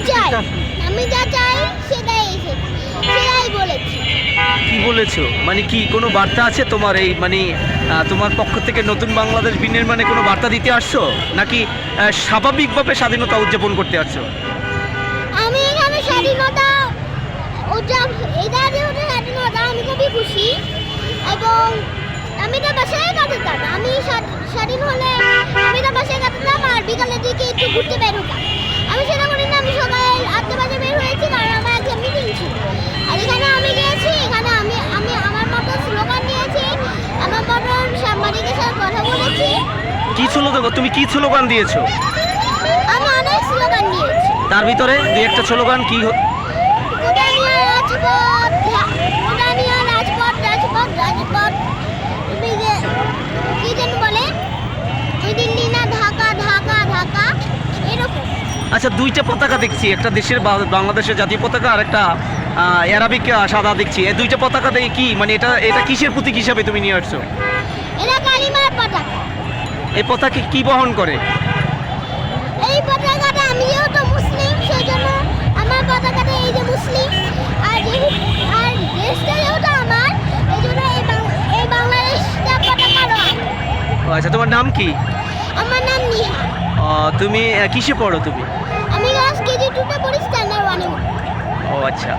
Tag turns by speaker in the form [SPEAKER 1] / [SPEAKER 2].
[SPEAKER 1] একটা
[SPEAKER 2] আমি যা চাই সেটাই এসেছি সেটাই বলেছি।
[SPEAKER 1] কি বলেছ? মানে কি কোনো বার্তা আছে তোমার এই মানে তোমার পক্ষ থেকে নতুন বাংলাদেশ বিনির্মাণে কোনো বার্তা দিতে আসছো? নাকি স্বাভাবিকভাবে স্বাধীনতা উদযাপন করতে আসছো?
[SPEAKER 2] আমি এখানে স্বাধীনতা উদযাপ এটা যেহেতু স্বাধীনতা আমি খুবই খুশি। এবং আমি তো বাসায় কাটাতাম আমি স্বাধীন হলে আমি তো বাসায় কাটাতাম আর বিকালের দিকে একটু ঘুরতে বের হতাম আমি সেটা করি না আমি সকাল আটটা বাজে বের হয়েছি কারণ আমার একটা মিটিং ছিল আর এখানে আমি গিয়েছি এখানে আমি আমি আমার মতো স্লোগান দিয়েছি আমার মতো সাংবাদিকের সাথে কথা বলেছি
[SPEAKER 1] কি ছিল তো তুমি কি স্লোগান দিয়েছ?
[SPEAKER 2] আমি অনেক স্লোগান দিয়েছি।
[SPEAKER 1] তার ভিতরে দুই একটা স্লোগান কি আচ্ছা দুইটা পতাকা দেখছি একটা দেশের বাংলাদেশের জাতীয় পতাকা আর একটা অ্যারাবিক সাদা দেখছি। এই দুইটা পতাকা দেখে কি মানে এটা এটা কিসের প্রতীক হিসাবে তুমি নিয়ে আসছো?
[SPEAKER 2] এটা কালিমার পতাকা।
[SPEAKER 1] এই পতাকা কি বহন করে?
[SPEAKER 2] এই পতাকাটা আমি যেহেতু মুসলিম সেই জন্য আমার পতাকাটা এই যে মুসলিম। আর আর দেশটা যেহেতু আমার এই জন্য এই বাংলাদেশটা আমার।
[SPEAKER 1] ও আচ্ছা তোমার নাম কি?
[SPEAKER 2] আমার নাম নিহা।
[SPEAKER 1] তুমি কিসে পড়ো তুমি?
[SPEAKER 2] আমি ক্লাস কেজি টুতে পড়ি স্ট্যান্ডার্ড ওয়ানে
[SPEAKER 1] ও আচ্ছা।